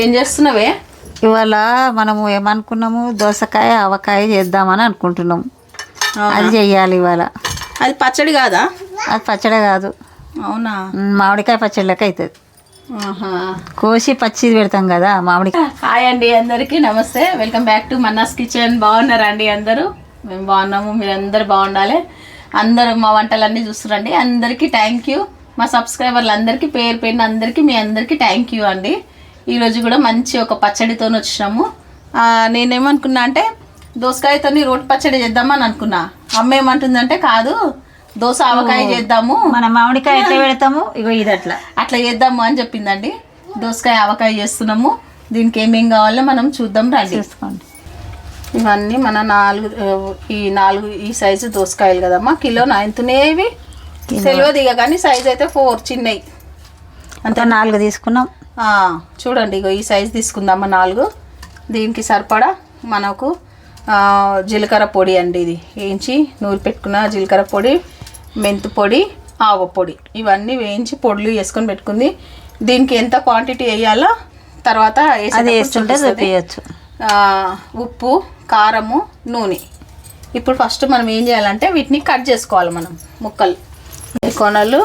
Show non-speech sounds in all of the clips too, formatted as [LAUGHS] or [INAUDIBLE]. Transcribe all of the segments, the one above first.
ఏం చేస్తున్నావే? ఇవాళ మనము ఏమనుకున్నాము? దోసకాయ ఆవకాయ చేద్దామని అనుకుంటున్నాం అది చెయ్యాలి ఇవాళ. అది పచ్చడి కాదా? అది పచ్చడి కాదు. అవునా? మామిడికాయ పచ్చడి లెక్క అవుతుంది. కోసి పచ్చి పెడతాం కదా మామిడికాయ హాయ్ అండి అందరికీ నమస్తే. Welcome back to Manna's kitchen. బాగున్నారా అండి అందరూ? మేము బాగున్నాము మీరు అందరు బాగుండాలి. అందరూ మా వంటలన్నీ చూస్తున్నారండి అందరికీ థ్యాంక్ యూ మా సబ్స్క్రైబర్లు అందరికీ పేరు పేరున అందరికీ మీ అందరికీ థ్యాంక్ యూ అండి. ఈరోజు కూడా మంచి ఒక పచ్చడితో వచ్చినాము. నేనేమనుకున్నా అంటే దోసకాయతోని రోటి పచ్చడి చేద్దామని అనుకున్నా. అమ్మ ఏమంటుందంటే కాదు దోస ఆవకాయ చేద్దాము. మన మామిడికాయ ఎట్లా పెడతాము ఇగో ఇది అట్లా అట్లా చేద్దాము అని చెప్పిందండి. దోసకాయ ఆవకాయ చేస్తున్నాము. దీనికి ఏమేం కావాలో మనం చూద్దాం రండి. చూసుకోండి. ఇవన్నీ మన నాలుగు ఈ నాలుగు ఈ సైజు దోసకాయలు కదమ్మా. కిలో నైన్తున్నాయి తెలియదు ఇక కానీ సైజ్ అయితే ఫోర్ చిన్నవి. అంతా నాలుగు తీసుకున్నాం. చూడండి ఇగో ఈ సైజు తీసుకుందామా నాలుగు. దీనికి సరిపడా మనకు జీలకర్ర పొడి అండి ఇది. వేయించి నూరి పెట్టుకున్న జీలకర్ర పొడి మెంతు పొడి ఆవ పొడి. ఇవన్నీ వేయించి పొడులు వేసుకొని పెట్టుకుంది. దీనికి ఎంత క్వాంటిటీ వేయాలో తర్వాత ఆ, ఉప్పు కారము నూనె. ఇప్పుడు ఫస్ట్ మనం ఏం చేయాలంటే వీటిని కట్ చేసుకోవాలి మనం ముక్కలు. కొనలు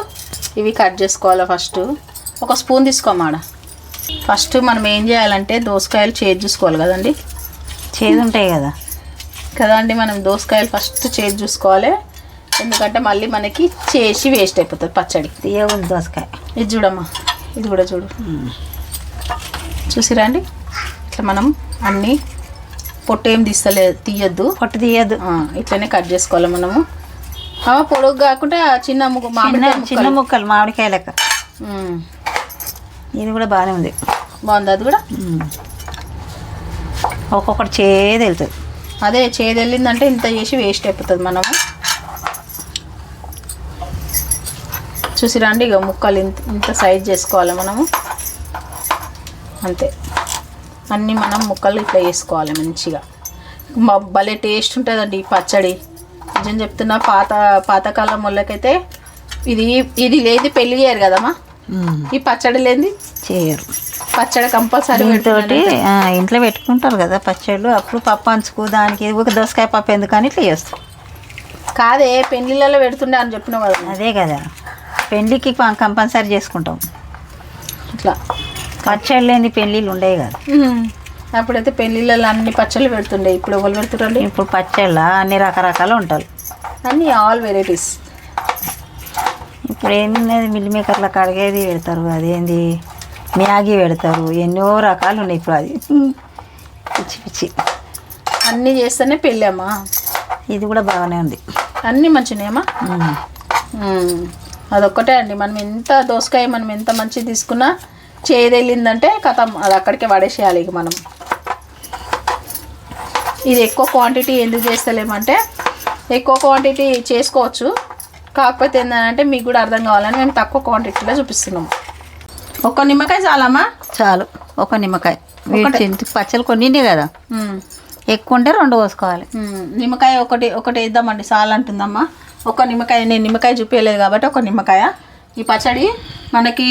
ఇవి కట్ చేసుకోవాలి ఫస్ట్ ఒక స్పూన్ తీసుకోమాడ ఫస్ట్ మనం ఏం చేయాలంటే దోసకాయలు చేసి చూసుకోవాలి కదండి. చేదు ఉంటాయి కదా కదండి మనం దోసకాయలు ఫస్ట్ చేసి చూసుకోవాలి. ఎందుకంటే మళ్ళీ మనకి చేసి వేస్ట్ అయిపోతుంది పచ్చడి. తీయగుంది దోసకాయ. ఇది చూడమ్మా ఇది కూడా చూడు. చూసిరా అండి? ఇట్లా మనం అన్నీ పొట్టు ఏం తీస్తలే తీయద్దు. పొట్టు తీయద్దు. ఇట్లనే కట్ చేసుకోవాలి మనము. పొడుగు కాకుండా చిన్న మామిడి చిన్న ముక్కలు. మామిడికాయ లెక్క. ఇది కూడా బాగానే ఉంది. బాగుంది అది కూడా. ఒక్కొక్కటి చేదు వెళ్తుంది. అదే చేదు వెళ్ళిందంటే ఇంత చేసి వేస్ట్ అయిపోతుంది మనము. చూసిరా అండి ఇక ముక్కలు ఇంత ఇంత సైజ్ చేసుకోవాలి మనము. అంతే. అన్నీ మనం ముక్కలు ఇట్లా వేసుకోవాలి మంచిగా. మా భలే టేస్ట్ ఉంటుందండి ఈ పచ్చడి. నిజం చెప్తున్నా పాత పాతకాలం వాళ్ళకైతే ఇది ఇది లేది పెళ్ళి చేయరు కదమ్మా. ఈ పచ్చడి లేనిది చేయరు. పచ్చడి కంపల్సరీ దీంతోటి ఆ, ఇంట్లో పెట్టుకుంటారు కదా పచ్చళ్ళు. అప్పుడు పప్పు అంచుకు దానికి ఒక దోసకాయ పప్పు ఎందుకని ఇట్లా చేస్తాం కాదే పెళ్ళిళ్ళలో పెడుతుండే అని చెప్పిన కదా. అదే కదా. పెళ్ళికి కంపల్సరీ చేసుకుంటాం. ఇట్లా. పచ్చళ్ళు లేని పెళ్ళిళ్ళు ఉండేవి కదా. అప్పుడైతే పెళ్ళిళ్ళలో అన్ని పచ్చళ్ళు పెడుతుండే. ఇప్పుడు ఎవరు పెడుతుండండి ఇప్పుడు పచ్చళ్ళ అన్ని రకరకాలు ఉంటారు అన్ని ఆల్ వెరైటీస్. ఇప్పుడు ఏమున్నది మిల్ మేకర్ల కడిగేది పెడతారు అదేంది? మ్యాగీ పెడతారు ఎన్నో రకాలు ఉన్నాయి ఇప్పుడు అది. పిచ్చి పిచ్చి. అన్నీ చేస్తేనే పెళ్ళమ్మా ఇది కూడా బాగానే ఉంది. అన్నీ మంచినేమా. అదొక్కటే అండి. మనం ఎంత దోసకాయ మనం ఎంత మంచిది తీసుకున్నా చేదెళ్ళిందంటే కథం. అది అక్కడికే పడేసేయాలి ఇక మనం. ఇది ఎక్కువ క్వాంటిటీ ఎందుకు చేస్తలేమంటే ఎక్కువ క్వాంటిటీ చేసుకోవచ్చు. కాకపోతే ఏంటంటే మీకు కూడా అర్థం కావాలని మేము తక్కువ క్వాంటిటీలో చూపిస్తున్నాము. ఒక్క నిమ్మకాయ చాలమ్మా? చాలు. ఒక నిమ్మకాయ. పచ్చళ్ళు కొన్ని కదా. ఎక్కువ ఉంటే రెండు పోసుకోవాలి. నిమ్మకాయ ఒకటి ఒకటి వేద్దామండి సాల్ అంటుందమ్మా. ఒక నిమ్మకాయ నేను నిమ్మకాయ చూపించలేదు కాబట్టి ఒక నిమ్మకాయ. ఈ పచ్చడి మనకి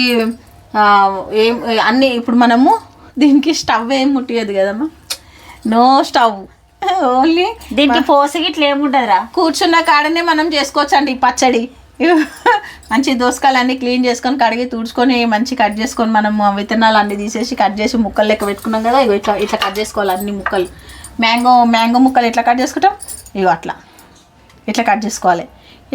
ఏం అన్ని ఇప్పుడు మనము దీనికి స్టవ్ ఏం ముట్టియదు కదమ్మా. No stove. ఓన్లీ దీనికి పోసి ఇట్లా ఏముంటుందిరా కూర్చున్న కాడనే మనం చేసుకోవచ్చు అండి ఈ పచ్చడి. మంచి దోసకాయలు అన్నీ క్లీన్ చేసుకొని కడిగి తుడుచుకొని మంచి కట్ చేసుకొని మనం విత్తనాలు అన్ని తీసేసి కట్ చేసి ముక్కలు లెక్క పెట్టుకున్నాం కదా ఇగో ఇట్లా ఇట్లా కట్ చేసుకోవాలి అన్ని ముక్కలు. మ్యాంగో మ్యాంగో ముక్కలు ఎట్లా కట్ చేసుకుంటాం? ఇగో అట్లా. ఇట్లా కట్ చేసుకోవాలి.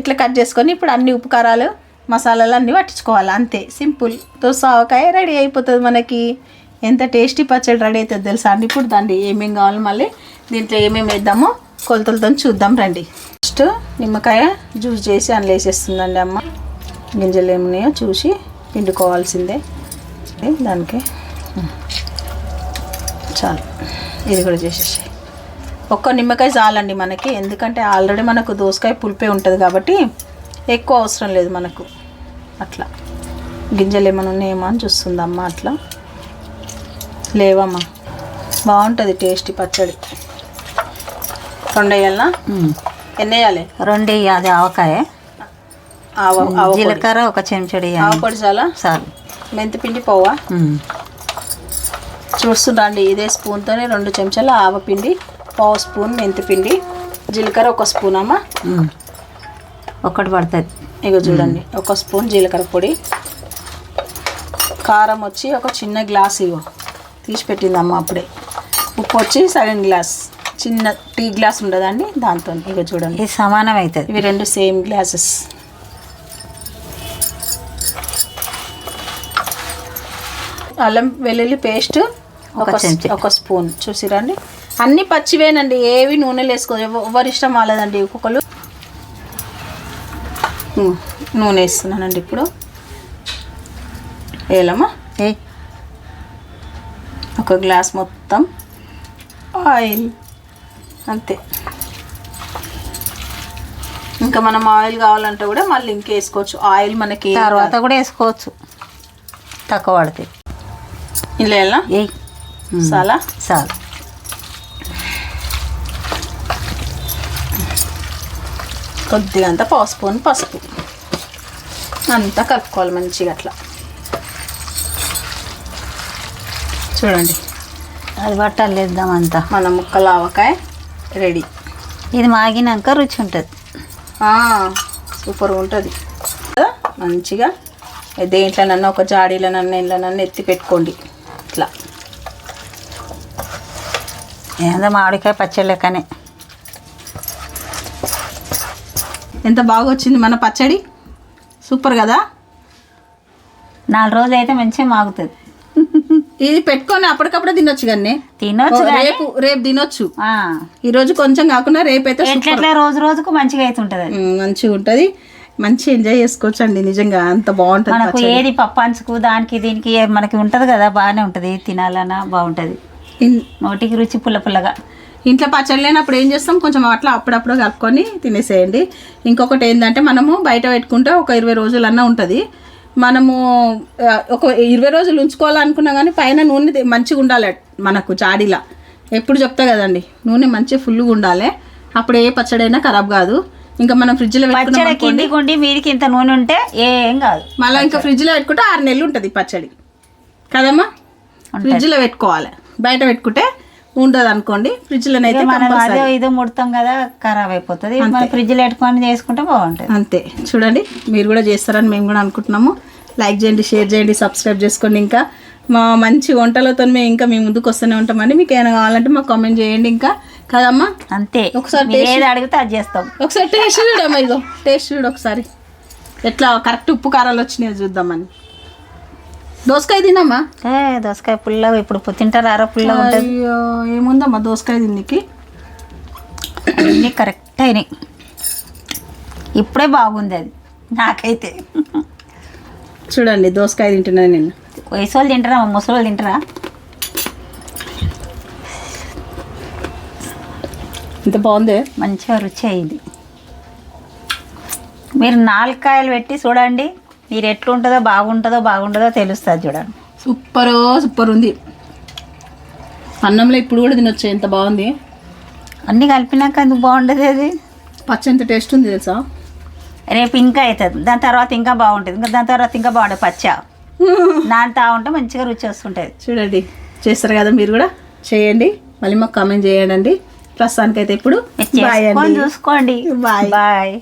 ఇట్లా కట్ చేసుకొని ఇప్పుడు అన్ని ఉప్పు కారాలు మసాలాలు అన్నీ పట్టించుకోవాలి అంతే. సింపుల్. దోస ఆవకాయ రెడీ అయిపోతుంది మనకి. ఎంత టేస్టీ పచ్చడి రెడీ అవుతుంది తెలుసా అండి? ఇప్పుడు దాన్ని ఏమేమి కావాలి మళ్ళీ? దీంట్లో ఏమేమి వేద్దామో కొలతలతో చూద్దాం రండి. ఫస్ట్ నిమ్మకాయ జ్యూస్ చేసి అందులో వేసేస్తుందండి అమ్మ. గింజలు ఏమున్నాయో చూసి పిండుకోవాల్సిందే. దానికి చాలు. ఇది కూడా చేసేసి. ఒక్క నిమ్మకాయ చాలండి మనకి. ఎందుకంటే ఆల్రెడీ మనకు దోసకాయ పులిపే ఉంటుంది కాబట్టి ఎక్కువ అవసరం లేదు మనకు. అట్లా. గింజలు ఏమైనా ఉన్నాయేమో అని చూస్తుందమ్మా అట్లా. లేవమ్మా. బాగుంటుంది టేస్టీ పచ్చడి. రెండు వేయాలనా ఉమ్. ఎన్ని వేయాలి రెండు అది ఆవకాయ. జీలకర్ర ఒక చెంచడి ఆవ పొడి చాలా? చాలు. మెంతి పిండి పోవా. చూస్తుండండి ఇదే స్పూన్తోనే రెండు చెంచాల ఆవపిండి పావు స్పూన్ మెంతిపిండి జీలకర్ర ఒక స్పూన్ అమ్మ ఉమ్. ఒక్కటి పడుతుంది ఇగో చూడండి ఒక స్పూన్ జీలకర్ర పొడి. కారం వచ్చి ఒక చిన్న గ్లాస్ ఇగో తీసి పెట్టిందమ్మ అప్పుడే. ఉప్పు వచ్చి సగం గ్లాస్ చిన్న టీ గ్లాస్ ఉండదండి దాంతో ఇగో చూడండి. ఇది సమానం అవుతుంది. ఇవి రెండు సేమ్ గ్లాసెస్. అల్లం వెల్లుల్లి పేస్ట్ ఒక ఒక చెంచా. ఒక స్పూన్. చూసిరండి? అన్ని పచ్చివేనండి ఏవి నూనెలు వేసుకో ఎవ- ఎవరి ఇష్టం వాళ్ళదండి ఒక్కొక్కరు నూనె వేస్తున్నానండి ఇప్పుడు. వేయాలమ్మా? ఏ ఒక గ్లాస్ మొత్తం ఆయిల్. అంతే. ఇంకా మనం ఆయిల్ కావాలంటే కూడా మళ్ళీ ఇంకా వేసుకోవచ్చు. ఆయిల్ మనకి తర్వాత కూడా వేసుకోవచ్చు. తక్కువ పడుతుంది ఇలా ఎలా? చాలా చాలు కొద్దిగా అంత పావు స్పూన్ పసుపు. అంతా కలుపుకోవాలి మంచిగా అట్లా. చూడండి. అది బట్టాలు వేద్దాం అంతా. మన ముక్కల ఆవకాయ రెడీ. ఇది మాగినాక రుచి ఉంటుంది. సూపర్ ఉంటుంది? మంచిగా దేంట్లోనన్నా ఒక జాడీలోనన్నా ఇంట్లోనన్నా ఎత్తి పెట్టుకోండి. ఇట్లా. ఏందో మామిడికాయ పచ్చడి లెక్కనే. ఎంత బాగా వచ్చింది మన పచ్చడి? సూపర్ కదా? నాలుగు రోజులు అయితే మంచిగా మాగుతుంది. ఇది పెట్టుకొని అప్పటికప్పుడు తినొచ్చు కానీ తినొచ్చు రేపు రేపు తినొచ్చు. ఆ, ఈ రోజు కొంచెం కాకుండా రేపు అయితే రోజు రోజుకు మంచిగా అవుతుంటుంది అది? మంచిగా ఉంటుంది. మంచి ఎంజాయ్ చేసుకోవచ్చు అండి నిజంగా అంత బాగుంటుంది మనకు. ఏది పప్పాంచుకు దానికి దీనికి మనకి ఉంటుంది కదా బాగానే ఉంటుంది. తినాలన్నా బాగుంటుంది. నోటికి రుచి పుల్ల పుల్లగా. ఇంట్లో పచ్చడి లేనప్పుడు ఏం చేస్తాం? కొంచెం అట్లా అప్పుడప్పుడు కలుపుకొని తినేసేయండి. ఇంకొకటి ఏంటంటే మనము బయట పెట్టుకుంటే ఒక ఇరవై రోజులన్నా ఉంటుంది. మనము ఒక ఇరవై రోజులు ఉంచుకోవాలనుకున్నా కానీ పైన నూనె మంచిగా ఉండాలి మనకు జాడీలా. ఎప్పుడు చెప్తా కదండి నూనె మంచిగా ఫుల్గా ఉండాలి. అప్పుడు ఏ పచ్చడి అయినా ఖరాబ్ కాదు. ఇంకా మనం ఫ్రిడ్జ్లో అనుకోండి, కిందికి మీదికి ఇంత నూనె ఉంటే ఏం కాదు. మళ్ళీ ఇంకా ఫ్రిడ్జ్లో పెట్టుకుంటే ఆరు నెలలు ఉంటుంది పచ్చడి. కదమ్మా? ఫ్రిడ్జ్లో పెట్టుకోవాలి. బయట పెట్టుకుంటే ఉండదు అనుకోండి. ఫ్రిడ్జ్లోనైతే ఇక మనం అదే ఇదో ముడతాం కదా ఖరాబ్ అయిపోతుంది. మన ఫ్రిడ్జ్లో పెట్టుకొని చేసుకుంటే బాగుంటుంది. అంతే. చూడండి మీరు కూడా చేస్తారని మేము కూడా అనుకుంటున్నాము. లైక్ చేయండి షేర్ చేయండి సబ్స్క్రైబ్ చేసుకోండి ఇంకా. మా మంచి వంటలతో మేము ఇంకా మీ ముందుకు వస్తూనే ఉంటామండి. మీకు ఏమైనా కావాలంటే మాకు కామెంట్ చేయండి ఇంకా. కదమ్మా? అంతే. ఒకసారి ఏది అడిగితే అది చేస్తాం. ఒకసారి టేస్ట్ చూడమ్మా ఇగో. టేస్ట్ చూడు ఒకసారి. ఎట్లా కరెక్ట్ ఉప్పు కారాలు వచ్చినాయో చూద్దామని. దోసకాయ తినమ్మా ఏ దోసకాయ పుల్లగా ఇప్పుడు తింటారా ఉంటుంది. అయ్యో ఏముందమ్మా దోసకాయ తిన్నికి? అన్నీ కరెక్ట్ అయినాయి. ఇప్పుడే బాగుంది అది. నాకైతే. చూడండి దోసకాయ తింటున్నాను నేను. వయసు వాళ్ళు తింటారా? ముసలి వాళ్ళు తింటారా? ఇంత బాగుంది? మంచిగా రుచి అయింది. మీరు నాలుగు కాయలు పెట్టి చూడండి మీరు ఎట్లుంటుందో బాగుంటుందో బాగుంటుందో తెలుస్తుంది చూడండి. సూపర్ సూపర్ ఉంది. అన్నంలో ఇప్పుడు కూడా తినొచ్చు ఎంత బాగుంది. అన్నీ కలిపినాక ఎందుకు బాగుంటుంది అది? పచ్చ ఎంత టేస్ట్ ఉంది తెలుసా? రేపు ఇంకా అవుతుంది. దాని తర్వాత ఇంకా బాగుంటుంది. ఇంకా దాని తర్వాత ఇంకా బాగుంటుంది. పచ్చ. [LAUGHS] నాంతా ఉంటే మంచిగా రుచి వస్తుంటుంది. చూడండి. చేస్తారు కదా మీరు కూడా? చేయండి. మళ్ళీ మాకు కామెంట్ చేయండి. ప్రస్తుతానికైతే ఇప్పుడు చూసుకోండి. Bye bye